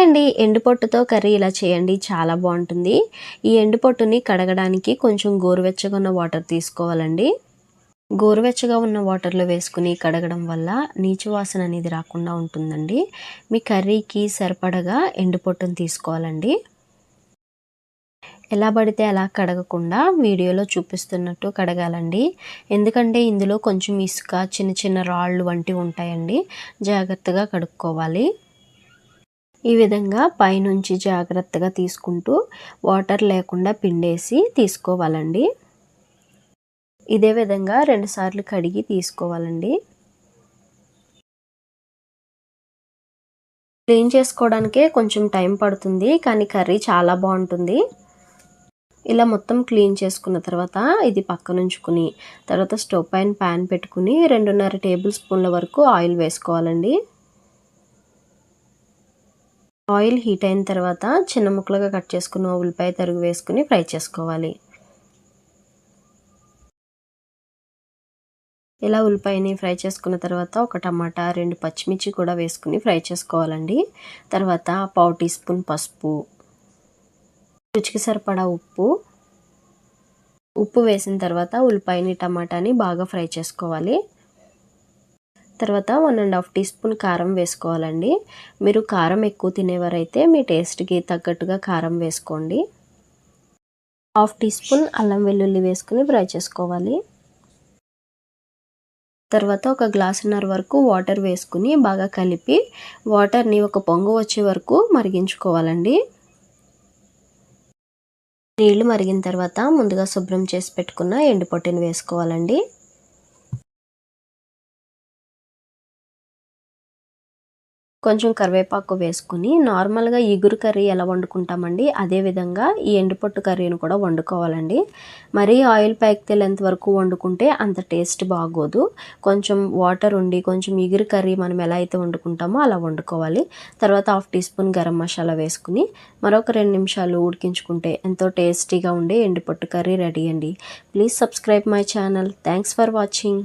అండి. ఎండుపొట్టుతో కర్రీ ఇలా చేయండి. చాలా బాగుంటుంది. ఈ ఎండుపొట్టుని కడగడానికి కొంచెం గోరువెచ్చగా ఉన్న వాటర్ తీసుకోవాలండి. గోరువెచ్చగా ఉన్న వాటర్లో వేసుకుని కడగడం వల్ల నీచు వాసన అనేది రాకుండా ఉంటుందండి. మీ కర్రీకి సరిపడగా ఎండుపొట్టును తీసుకోవాలండి. ఎలా పడితే అలా కడగకుండా వీడియోలో చూపిస్తున్నట్టు కడగాలండి. ఎందుకంటే ఇందులో కొంచెం ఇసుక చిన్న చిన్న రాళ్ళు వంటివి ఉంటాయండి. జాగ్రత్తగా కడుక్కోవాలి. ఈ విధంగా పైనుంచి జాగ్రత్తగా తీసుకుంటూ వాటర్ లేకుండా పిండేసి తీసుకోవాలండి. ఇదే విధంగా రెండుసార్లు కడిగి తీసుకోవాలండి. క్లీన్ చేసుకోవడానికే కొంచెం టైం పడుతుంది కానీ కర్రీ చాలా బాగుంటుంది. ఇలా మొత్తం క్లీన్ చేసుకున్న తర్వాత ఇది పక్కనుంచుకుని తర్వాత స్టవ్ పైన ప్యాన్ పెట్టుకుని రెండున్నర టేబుల్ స్పూన్ల వరకు ఆయిల్ వేసుకోవాలండి. ఆయిల్ హీట్ అయిన తర్వాత చిన్న ముక్కలుగా కట్ చేసుకున్న ఉల్లిపాయ తరుగు వేసుకుని ఫ్రై చేసుకోవాలి. ఇలా ఉల్లిపాయని ఫ్రై చేసుకున్న తర్వాత ఒక టమాటా రెండు పచ్చిమిర్చి కూడా వేసుకుని ఫ్రై చేసుకోవాలండి. తర్వాత పావు టీ స్పూన్ పసుపు రుచికి సరిపడా ఉప్పు. ఉప్పు వేసిన తర్వాత ఉల్లిపాయని టమాటాని బాగా ఫ్రై చేసుకోవాలి. తర్వాత one and half teaspoon కారం వేసుకోవాలండి. మీరు కారం ఎక్కువ తినేవారైతే మీ టేస్ట్కి తగ్గట్టుగా కారం వేసుకోండి. హాఫ్ టీ స్పూన్ అల్లం వెల్లుల్లి వేసుకుని ఫ్రై చేసుకోవాలి. తర్వాత ఒక గ్లాసున్నర వరకు వాటర్ వేసుకుని బాగా కలిపి వాటర్ని ఒక పొంగు వచ్చే వరకు మరిగించుకోవాలండి. నీళ్ళు మరిగిన తర్వాత ముందుగా శుభ్రం చేసి పెట్టుకున్న ఎండుపొట్టిని వేసుకోవాలండి. కొంచెం కరివేపాకు వేసుకుని నార్మల్గా ఇగురు కర్రీ ఎలా వండుకుంటామండి అదేవిధంగా ఈ ఎండుపొట్టు కర్రీని కూడా వండుకోవాలండి. మరీ ఆయిల్ ప్యాక్ తేలేంత వరకు వండుకుంటే అంత టేస్ట్ బాగోదు. కొంచెం వాటర్ ఉండి కొంచెం ఇగురు కర్రీ మనం ఎలా అయితే వండుకుంటామో అలా వండుకోవాలి. తర్వాత half teaspoon garam masala వేసుకుని మరొక రెండు నిమిషాలు ఉడికించుకుంటే ఎంతో టేస్టీగా ఉండే ఎండుపొట్టు కర్రీ రెడీ అండి. Please subscribe my channel. Thanks for watching.